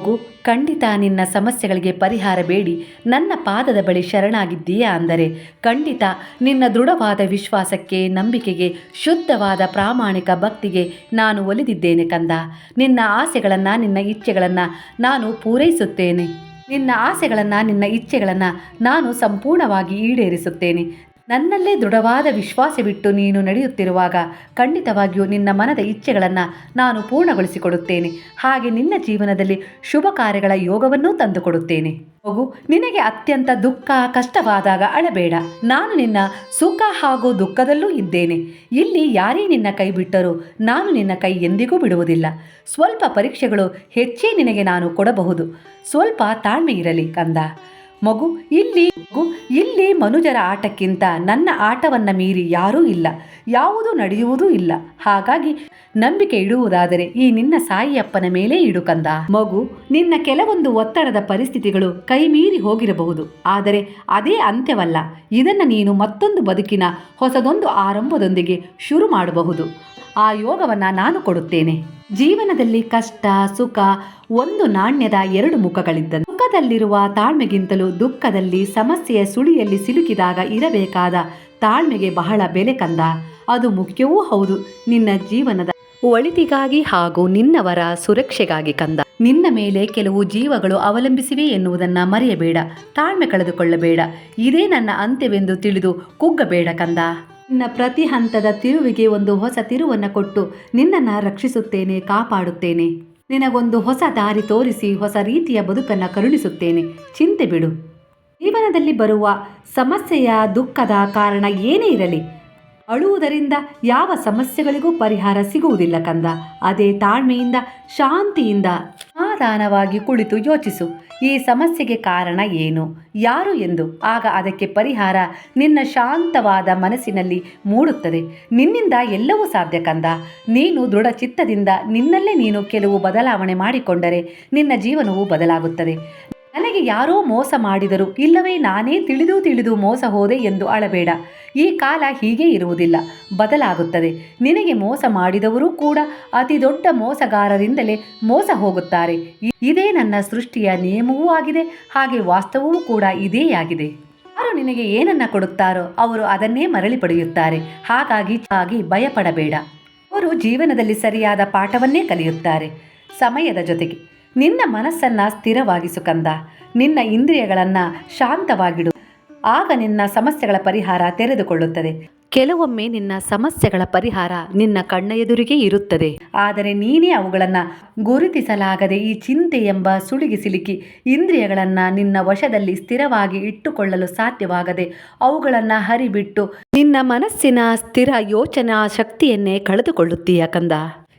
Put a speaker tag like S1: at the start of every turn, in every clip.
S1: ಮಗು ಖಂಡಿತ ನಿನ್ನ ಸಮಸ್ಯೆಗಳಿಗೆ ಪರಿಹಾರ ಬೇಡಿ, ನನ್ನ ಪಾದದ ಬಳಿ ಶರಣಾಗಿದ್ದೀಯಾ ಅಂದರೆ, ಖಂಡಿತ ನಿನ್ನ ದೃಢವಾದ ವಿಶ್ವಾಸಕ್ಕೆ, ನಂಬಿಕೆಗೆ, ಶುದ್ಧವಾದ ಪ್ರಾಮಾಣಿಕ ಭಕ್ತಿಗೆ ನಾನು ಒಲಿದಿದ್ದೇನೆ ಕಂದ. ನಿನ್ನ ಆಸೆಗಳನ್ನು, ನಿನ್ನ ಇಚ್ಛೆಗಳನ್ನು ನಾನು ಪೂರೈಸುತ್ತೇನೆ. ನಿನ್ನ ಆಸೆಗಳನ್ನು, ನಿನ್ನ ಇಚ್ಛೆಗಳನ್ನು ನಾನು ಸಂಪೂರ್ಣವಾಗಿ ಈಡೇರಿಸುತ್ತೇನೆ. ನನ್ನಲ್ಲೇ ದೃಢವಾದ ವಿಶ್ವಾಸವಿಟ್ಟು ನೀನು ನಡೆಯುತ್ತಿರುವಾಗ ಖಂಡಿತವಾಗಿಯೂ ನಿನ್ನ ಮನದ ಇಚ್ಛೆಗಳನ್ನು ನಾನು ಪೂರ್ಣಗೊಳಿಸಿಕೊಡುತ್ತೇನೆ. ಹಾಗೆ ನಿನ್ನ ಜೀವನದಲ್ಲಿ ಶುಭ ಕಾರ್ಯಗಳ ಯೋಗವನ್ನೂ ತಂದುಕೊಡುತ್ತೇನೆ. ಮಗು ನಿನಗೆ ಅತ್ಯಂತ ದುಃಖ, ಕಷ್ಟವಾದಾಗ ಅಳಬೇಡ. ನಾನು ನಿನ್ನ ಸುಖ ಹಾಗೂ ದುಃಖದಲ್ಲೂ ಇದ್ದೇನೆ. ಇಲ್ಲಿ ಯಾರೇ ನಿನ್ನ ಕೈ ಬಿಟ್ಟರೂ ನಾನು ನಿನ್ನ ಕೈ ಎಂದಿಗೂ ಬಿಡುವುದಿಲ್ಲ. ಸ್ವಲ್ಪ ಪರೀಕ್ಷೆಗಳು ಹೆಚ್ಚೇ ನಿನಗೆ ನಾನು ಕೊಡಬಹುದು. ಸ್ವಲ್ಪ ತಾಳ್ಮೆ ಇರಲಿ ಕಂದ. ಮಗು, ಇಲ್ಲಿ ಮಗು, ಇಲ್ಲಿ ಮನುಜರ ಆಟಕ್ಕಿಂತ ನನ್ನ ಆಟವನ್ನು ಮೀರಿ ಯಾರೂ ಇಲ್ಲ. ಯಾವುದೂ ನಡೆಯುವುದೂ ಇಲ್ಲ. ಹಾಗಾಗಿ ನಂಬಿಕೆ ಇಡುವುದಾದರೆ ಈ ನಿನ್ನ ಸಾಯಿಯಪ್ಪನ ಮೇಲೆ ಇಡುಕಂದ ಮಗು, ನಿನ್ನ ಕೆಲವೊಂದು ಒತ್ತಡದ ಪರಿಸ್ಥಿತಿಗಳು ಕೈ ಮೀರಿ ಹೋಗಿರಬಹುದು. ಆದರೆ ಅದೇ ಅಂತ್ಯವಲ್ಲ. ಇದನ್ನು ನೀನು ಮತ್ತೊಂದು ಬದುಕಿನ ಹೊಸದೊಂದು ಆರಂಭದೊಂದಿಗೆ ಶುರು ಮಾಡಬಹುದು. ಆ ಯೋಗವನ್ನು ನಾನು ಕೊಡುತ್ತೇನೆ. ಜೀವನದಲ್ಲಿ ಕಷ್ಟ, ಸುಖ, ಒಂದು ನಾಣ್ಯದ ಎರಡು ಮುಖಗಳಿದ್ದಂತೆ ಸುಖದಲ್ಲಿರುವ ತಾಳ್ಮೆಗಿಂತಲೂ ದುಃಖದಲ್ಲಿ ಸಮಸ್ಯೆಯ ಸುಳಿಯಲ್ಲಿ ಸಿಲುಕಿದಾಗ ಇರಬೇಕಾದ ತಾಳ್ಮೆಗೆ ಬಹಳ ಬೆಲೆ ಕಂದ. ಅದು ಮುಖ್ಯವೂ ಹೌದು, ನಿನ್ನ ಜೀವನದ ಒಳಿತಿಗಾಗಿ ಹಾಗೂ ನಿನ್ನವರ ಸುರಕ್ಷೆಗಾಗಿ ಕಂದ. ನಿನ್ನ ಮೇಲೆ ಕೆಲವು ಜೀವಗಳು ಅವಲಂಬಿಸಿವೆ ಎನ್ನುವುದನ್ನು ಮರೆಯಬೇಡ, ತಾಳ್ಮೆ ಕಳೆದುಕೊಳ್ಳಬೇಡ. ಇದೇ ನನ್ನ ಅಂತ್ಯವೆಂದು ತಿಳಿದು ಕುಗ್ಗಬೇಡ ಕಂದ. ನಿನ್ನ ಪ್ರತಿ ಹಂತದ ತಿರುವಿಗೆ ಒಂದು ಹೊಸ ತಿರುವನ್ನು ಕೊಟ್ಟು ನಿನ್ನನ್ನು ರಕ್ಷಿಸುತ್ತೇನೆ, ಕಾಪಾಡುತ್ತೇನೆ. ನಿನಗೊಂದು ಹೊಸ ದಾರಿ ತೋರಿಸಿ, ಹೊಸ ರೀತಿಯ ಬದುಕನ್ನು ಕರುಣಿಸುತ್ತೇನೆ. ಚಿಂತೆ ಬಿಡು. ಜೀವನದಲ್ಲಿ ಬರುವ ಸಮಸ್ಯೆಯ ದುಃಖದ ಕಾರಣ ಏನೇ ಇರಲಿ, ಅಳುವುದರಿಂದ ಯಾವ ಸಮಸ್ಯೆಗಳಿಗೂ ಪರಿಹಾರ ಸಿಗುವುದಿಲ್ಲ ಕಂದ. ಅದೇ ತಾಳ್ಮೆಯಿಂದ, ಶಾಂತಿಯಿಂದ. ಸಮಾಧಾನವಾಗಿ ಕುಳಿತು ಯೋಚಿಸು. ಈ ಸಮಸ್ಯೆಗೆ ಕಾರಣ ಏನು? ಯಾರು ಎಂದು? ಆಗ ಅದಕ್ಕೆ ಪರಿಹಾರ ನಿನ್ನ ಶಾಂತವಾದ ಮನಸ್ಸಿನಲ್ಲಿ ಮೂಡುತ್ತದೆ. ನಿನ್ನಿಂದ ಎಲ್ಲವೂ ಸಾಧ್ಯ ಕಂದ. ನೀನು ದೃಢ ಚಿತ್ತದಿಂದ ನಿನ್ನಲ್ಲೇ ನೀನು ಕೆಲವು ಬದಲಾವಣೆ ಮಾಡಿಕೊಂಡರೆ ನಿನ್ನ ಜೀವನವು ಬದಲಾಗುತ್ತದೆ. ನನಗೆ ಯಾರೋ ಮೋಸ ಮಾಡಿದರು. ಇಲ್ಲವೇ ನಾನೇ ತಿಳಿದು ತಿಳಿದು ಮೋಸ ಹೋದೆ ಎಂದು ಅಳಬೇಡ. ಈ ಕಾಲ ಹೀಗೆ ಇರುವುದಿಲ್ಲ. ಬದಲಾಗುತ್ತದೆ. ನಿನಗೆ ಮೋಸ ಮಾಡಿದವರು ಕೂಡ ಅತಿ ದೊಡ್ಡ ಮೋಸಗಾರರಿಂದಲೇ ಮೋಸ ಹೋಗುತ್ತಾರೆ. ಇದೇ ನನ್ನ ಸೃಷ್ಟಿಯ ನಿಯಮವೂ ಆಗಿದೆ. ಹಾಗೆ ವಾಸ್ತವವೂ ಕೂಡ ಇದೇ ಆಗಿದೆ. ಯಾರು ನಿನಗೆ ಏನನ್ನ ಕೊಡುತ್ತಾರೋ ಅವರು ಅದನ್ನೇ ಮರಳಿ ಪಡೆಯುತ್ತಾರೆ. ಹಾಗಾಗಿ ಹಾಗೆ ಭಯಪಡಬೇಡ. ಅವರು ಜೀವನದಲ್ಲಿ ಸರಿಯಾದ ಪಾಠವನ್ನೇ ಕಲಿಯುತ್ತಾರೆ. ಸಮಯದ ಜೊತೆಗೆ ನಿನ್ನ ಮನಸ್ಸನ್ನ ಸ್ಥಿರವಾಗಿಸು ಕಂದ. ನಿನ್ನ ಇಂದ್ರಿಯಗಳನ್ನು ಶಾಂತವಾಗಿಡು. ಆಗ ನಿನ್ನ ಸಮಸ್ಯೆಗಳ ಪರಿಹಾರ ತೆರೆದುಕೊಳ್ಳುತ್ತದೆ. ಕೆಲವೊಮ್ಮೆ ನಿನ್ನ ಸಮಸ್ಯೆಗಳ ಪರಿಹಾರ ನಿನ್ನ ಕಣ್ಣ ಎದುರಿಗೆ ಇರುತ್ತದೆ. ಆದರೆ ನೀನೇ ಅವುಗಳನ್ನು ಗುರುತಿಸಲಾಗದೆ ಈ ಚಿಂತೆ ಎಂಬ ಸುಳಿಗೆ ಸಿಲುಕಿ ಇಂದ್ರಿಯಗಳನ್ನು ನಿನ್ನ ವಶದಲ್ಲಿ ಸ್ಥಿರವಾಗಿ ಇಟ್ಟುಕೊಳ್ಳಲು ಸಾಧ್ಯವಾಗದೆ ಅವುಗಳನ್ನು ಹರಿಬಿಟ್ಟು ನಿನ್ನ ಮನಸ್ಸಿನ ಸ್ಥಿರ ಯೋಚನಾ ಶಕ್ತಿಯನ್ನೇ ಕಳೆದುಕೊಳ್ಳುತ್ತೀಯ ಕಂದ.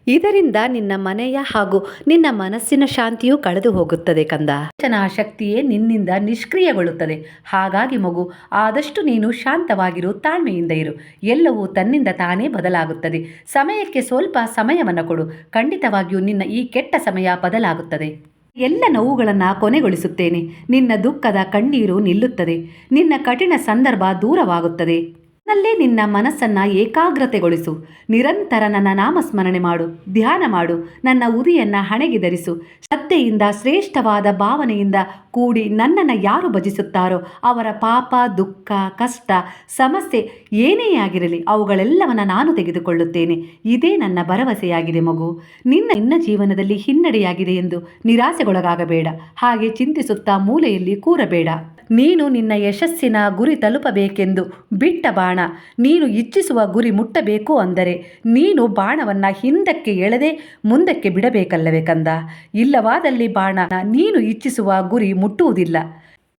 S1: ಇದರಿಂದ ನಿನ್ನ ಮನೆಯ ಹಾಗೂ ನಿನ್ನ ಮನಸ್ಸಿನ ಶಾಂತಿಯೂ ಕಳೆದು ಹೋಗುತ್ತದೆ ಕಂದ. ಚನ ಶಕ್ತಿಯೇ ನಿನ್ನಿಂದ ನಿಷ್ಕ್ರಿಯಗೊಳ್ಳುತ್ತದೆ. ಹಾಗಾಗಿ ಮಗು, ಆದಷ್ಟು ನೀನು ಶಾಂತವಾಗಿರು, ತಾಳ್ಮೆಯಿಂದ ಇರು. ಎಲ್ಲವೂ ತನ್ನಿಂದ ತಾನೇ ಬದಲಾಗುತ್ತದೆ. ಸಮಯಕ್ಕೆ ಸ್ವಲ್ಪ ಸಮಯವನ್ನು ಕೊಡು. ಖಂಡಿತವಾಗಿಯೂ ನಿನ್ನ ಈ ಕೆಟ್ಟ ಸಮಯ ಬದಲಾಗುತ್ತದೆ. ಎಲ್ಲ ನೋವುಗಳನ್ನು ಕೊನೆಗೊಳಿಸುತ್ತೇನೆ. ನಿನ್ನ ದುಃಖದ ಕಣ್ಣೀರು ನಿಲ್ಲುತ್ತದೆ. ನಿನ್ನ ಕಠಿಣ ಸಂದರ್ಭ ದೂರವಾಗುತ್ತದೆ. ನಲ್ಲೇ ನಿನ್ನ ಮನಸ್ಸನ್ನು ಏಕಾಗ್ರತೆಗೊಳಿಸು. ನಿರಂತರ ನನ್ನ ನಾಮಸ್ಮರಣೆ ಮಾಡು. ಧ್ಯಾನ ಮಾಡು. ನನ್ನ ಉರಿಯನ್ನು ಹಣೆಗೆ ಧರಿಸು ಶ್ರದ್ಧೆಯಿಂದ, ಶ್ರೇಷ್ಠವಾದ ಭಾವನೆಯಿಂದ ಕೂಡಿ ನನ್ನನ್ನು ಯಾರು ಭಜಿಸುತ್ತಾರೋ, ಅವರ ಪಾಪ, ದುಃಖ, ಕಷ್ಟ, ಸಮಸ್ಯೆ ಏನೇ ಆಗಿರಲಿ ಅವುಗಳೆಲ್ಲವನ್ನ ನಾನು ತೆಗೆದುಕೊಳ್ಳುತ್ತೇನೆ. ಇದೇ ನನ್ನ ಭರವಸೆಯಾಗಿದೆ ಮಗು. ನಿನ್ನ ನಿನ್ನ ಜೀವನದಲ್ಲಿ ಹಿನ್ನಡೆಯಾಗಿದೆ ಎಂದು ನಿರಾಸೆಗೊಳಗಾಗಬೇಡ. ಹಾಗೆ ಚಿಂತಿಸುತ್ತಾ ಮೂಲೆಯಲ್ಲಿ ಕೂರಬೇಡ. ನೀನು ನಿನ್ನ ಯಶಸ್ಸಿನ ಗುರಿ ತಲುಪಬೇಕೆಂದು ಬಿಟ್ಟ ಬಾಣ. ನೀನು ಇಚ್ಛಿಸುವ ಗುರಿ ಮುಟ್ಟಬೇಕು ಅಂದರೆ ನೀನು ಬಾಣವನ್ನು ಹಿಂದಕ್ಕೆ ಎಳೆದೇ ಮುಂದಕ್ಕೆ ಬಿಡಬೇಕಲ್ಲವೇ ಕಂದ. ಇಲ್ಲವಾದಲ್ಲಿ ಬಾಣ, ನೀನು ಇಚ್ಛಿಸುವ ಗುರಿ ಮುಟ್ಟುವುದಿಲ್ಲ.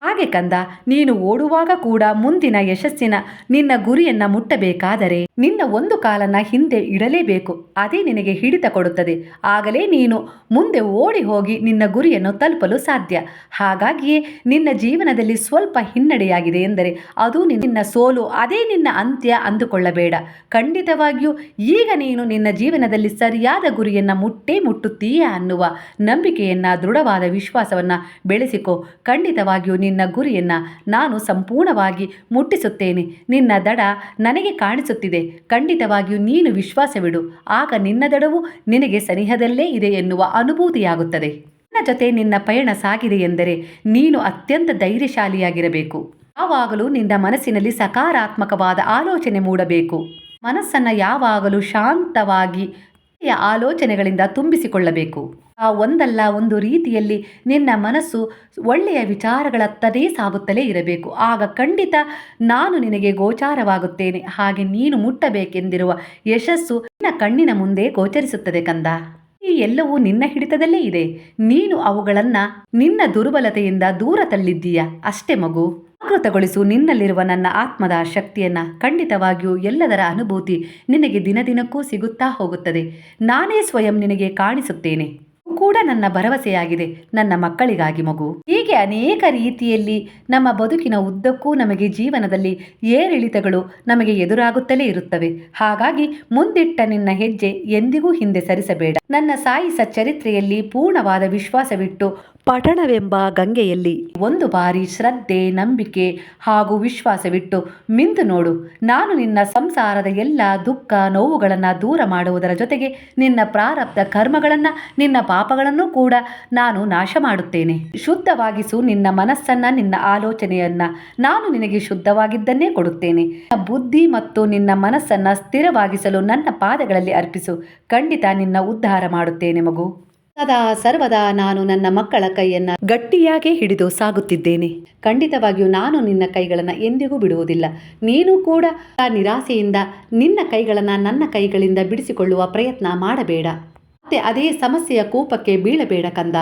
S1: ಹಾಗೆ ಕಂದ, ನೀನು ಓಡುವಾಗ ಕೂಡ ಮುಂದಿನ ಯಶಸ್ಸಿನ ನಿನ್ನ ಗುರಿಯನ್ನ ಮುಟ್ಟಬೇಕಾದರೆ ನಿನ್ನ ಒಂದು ಕಾಲನ್ನ ಹಿಂದೆ ಇಡಲೇಬೇಕು. ಅದೇ ನಿನಗೆ ಹಿಡಿತ ಕೊಡುತ್ತದೆ. ಆಗಲೇ ನೀನು ಮುಂದೆ ಓಡಿ ಹೋಗಿ ನಿನ್ನ ಗುರಿಯನ್ನು ತಲುಪಲು ಸಾಧ್ಯ. ಹಾಗಾಗಿಯೇ ನಿನ್ನ ಜೀವನದಲ್ಲಿ ಸ್ವಲ್ಪ ಹಿನ್ನಡೆಯಾಗಿದೆ ಎಂದರೆ ಅದು ನಿನ್ನ ಸೋಲು, ಅದೇ ನಿನ್ನ ಅಂತ್ಯ ಅಂದುಕೊಳ್ಳಬೇಡ. ಖಂಡಿತವಾಗಿಯೂ ಈಗ ನೀನು ನಿನ್ನ ಜೀವನದಲ್ಲಿ ಸರಿಯಾದ ಗುರಿಯನ್ನ ಮುಟ್ಟೇ ಮುಟ್ಟುತ್ತೀಯ ಅನ್ನುವ ನಂಬಿಕೆಯನ್ನ, ದೃಢವಾದ ವಿಶ್ವಾಸವನ್ನ ಬೆಳೆಸಿಕೊ. ಖಂಡಿತವಾಗಿಯೂ ನಿನ್ನ ಗುರಿಯನ್ನು ನಾನು ಸಂಪೂರ್ಣವಾಗಿ ಮುಟ್ಟಿಸುತ್ತೇನೆ. ನಿನ್ನ ದಡ ನನಗೆ ಕಾಣಿಸುತ್ತಿದೆ. ಖಂಡಿತವಾಗಿಯೂ ನೀನು ವಿಶ್ವಾಸವಿಡು. ಆಗ ನಿನ್ನ ದಡವು ನಿನಗೆ ಸನಿಹದಲ್ಲೇ ಇದೆ ಎನ್ನುವ ಅನುಭೂತಿಯಾಗುತ್ತದೆ. ನನ್ನ ಜೊತೆ ನಿನ್ನ ಪಯಣ ಸಾಗಿದೆ ಎಂದರೆ ನೀನು ಅತ್ಯಂತ ಧೈರ್ಯಶಾಲಿಯಾಗಿರಬೇಕು. ಯಾವಾಗಲೂ ನಿನ್ನ ಮನಸ್ಸಿನಲ್ಲಿ ಸಕಾರಾತ್ಮಕವಾದ ಆಲೋಚನೆ ಮೂಡಬೇಕು. ಮನಸ್ಸನ್ನು ಯಾವಾಗಲೂ ಶಾಂತವಾಗಿ ಆಲೋಚನೆಗಳಿಂದ ತುಂಬಿಸಿಕೊಳ್ಳಬೇಕು. ಆ ಒಂದಲ್ಲ ಒಂದು ರೀತಿಯಲ್ಲಿ ನಿನ್ನ ಮನಸ್ಸು ಒಳ್ಳೆಯ ವಿಚಾರಗಳತ್ತದೇ ಸಾಗುತ್ತಲೇ ಇರಬೇಕು. ಆಗ ಖಂಡಿತ ನಾನು ನಿನಗೆ ಗೋಚಾರವಾಗುತ್ತೇನೆ. ಹಾಗೆ ನೀನು ಮುಟ್ಟಬೇಕೆಂದಿರುವ ಯಶಸ್ಸು ನಿನ್ನ ಕಣ್ಣಿನ ಮುಂದೆ ಗೋಚರಿಸುತ್ತದೆ ಕಂದ. ಈ ಎಲ್ಲವೂ ನಿನ್ನ ಹಿಡಿತದಲ್ಲೇ ಇದೆ. ನೀನು ಅವುಗಳನ್ನ ನಿನ್ನ ದುರ್ಬಲತೆಯಿಂದ ದೂರ ತಳ್ಳಿದ್ದೀಯ? ಅಷ್ಟೇ ಮಗು. ಜಾಗೃತಗೊಳಿಸು. ನಿನ್ನಲ್ಲಿರುವ ನನ್ನ ಆತ್ಮದ ಶಕ್ತಿಯನ್ನ ಖಂಡಿತವಾಗಿಯೂ ಎಲ್ಲದರ ಅನುಭೂತಿ ನಿನಗೆ ದಿನದಿನಕ್ಕೂ ಸಿಗುತ್ತಾ ಹೋಗುತ್ತದೆ. ನಾನೇ ಸ್ವಯಂ ನಿನಗೆ ಕಾಣಿಸುತ್ತೇನೆ. ಕೂಡ ನನ್ನ ಭರವಸೆಯಾಗಿದೆ. ನನ್ನ ಮಕ್ಕಳಿಗಾಗಿ ಮಗು. ಹೀಗೆ ಅನೇಕ ರೀತಿಯಲ್ಲಿ ನಮ್ಮ ಬದುಕಿನ ಉದ್ದಕ್ಕೂ ನಮಗೆ ಜೀವನದಲ್ಲಿ ಏರಿಳಿತಗಳು ನಮಗೆ ಎದುರಾಗುತ್ತಲೇ ಇರುತ್ತವೆ. ಹಾಗಾಗಿ ಮುಂದಿಟ್ಟ ನಿನ್ನ ಹೆಜ್ಜೆ ಎಂದಿಗೂ ಹಿಂದೆ ಸರಿಸಬೇಡ. ನನ್ನ ಸಾಯಿಸ ಚರಿತ್ರೆಯಲ್ಲಿ ಪೂರ್ಣವಾದ ವಿಶ್ವಾಸವಿಟ್ಟು ಪಠಣವೆಂಬ ಗಂಗೆಯಲ್ಲಿ ಒಂದು ಬಾರಿ ಶ್ರದ್ಧೆ, ನಂಬಿಕೆ ಹಾಗೂ ವಿಶ್ವಾಸವಿಟ್ಟು ಮಿಂದು ನೋಡು. ನಾನು ನಿನ್ನ ಸಂಸಾರದ ಎಲ್ಲ ದುಃಖ, ನೋವುಗಳನ್ನು ದೂರ ಮಾಡುವುದರ ಜೊತೆಗೆ ನಿನ್ನ ಪ್ರಾರಬ್ಧ ಕರ್ಮಗಳನ್ನು, ನಿನ್ನ ಪಾಪಗಳನ್ನು ಕೂಡ ನಾನು ನಾಶ ಮಾಡುತ್ತೇನೆ. ಶುದ್ಧವಾಗಿಸು ನಿನ್ನ ಮನಸ್ಸನ್ನ, ನಿನ್ನ ಆಲೋಚನೆಯನ್ನ. ನಾನು ನಿನಗೆ ಶುದ್ಧವಾಗಿದ್ದನ್ನೇ ಕೊಡುತ್ತೇನೆ. ಬುದ್ಧಿ ಮತ್ತು ನಿನ್ನ ಮನಸ್ಸನ್ನ ಸ್ಥಿರವಾಗಿಸಲು ನನ್ನ ಪಾದಗಳಲ್ಲಿ ಅರ್ಪಿಸು. ಖಂಡಿತ ನಿನ್ನ ಉದ್ಧಾರ ಮಾಡುತ್ತೇನೆ ಮಗು. ಸದಾ ಸರ್ವದಾ ನಾನು ನನ್ನ ಮಕ್ಕಳ ಕೈಯನ್ನ ಗಟ್ಟಿಯಾಗಿ ಹಿಡಿದು ಸಾಗುತ್ತಿದ್ದೇನೆ. ಖಂಡಿತವಾಗಿಯೂ ನಾನು ನಿನ್ನ ಕೈಗಳನ್ನು ಎಂದಿಗೂ ಬಿಡುವುದಿಲ್ಲ. ನೀನು ಕೂಡ ಆ ನಿರಾಸೆಯಿಂದ ನಿನ್ನ ಕೈಗಳನ್ನು ನನ್ನ ಕೈಗಳಿಂದ ಬಿಡಿಸಿಕೊಳ್ಳುವ ಪ್ರಯತ್ನ ಮಾಡಬೇಡ. ಮತ್ತೆ ಅದೇ ಸಮಸ್ಯೆಯ ಕೋಪಕ್ಕೆ ಬೀಳಬೇಡ ಕಂದ.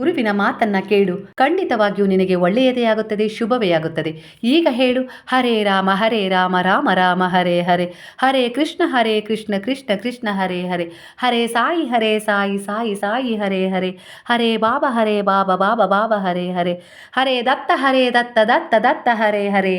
S1: ಗುರುವಿನ ಮಾತನ್ನ ಕೇಳು. ಖಂಡಿತವಾಗಿಯೂ ನಿನಗೆ ಒಳ್ಳೆಯದೇ ಆಗುತ್ತದೆ, ಶುಭವೇ ಆಗುತ್ತದೆ. ಈಗ ಹೇಳು, ಹರೇ ರಾಮ ಹರೇ ರಾಮ ರಾಮ ರಾಮ, ಹರೇ ಹರೇ. ಹರೇ ಕೃಷ್ಣ ಹರೇ ಕೃಷ್ಣ ಕೃಷ್ಣ ಕೃಷ್ಣ, ಹರೇ ಹರೇ. ಹರೇ ಸಾಯಿ ಹರೇ ಸಾಯಿ ಸಾಯಿ ಸಾಯಿ, ಹರೇ ಹರೇ. ಹರೇ ಬಾಬಾ ಹರೇ ಬಾಬಾ ಬಾಬಾ ಬಾಬಾ, ಹರೇ ಹರೇ. ಹರೇ ದತ್ತ ಹರೇ ದತ್ತ ದತ್ತ ದತ್ತ, ಹರೇ ಹರೇ.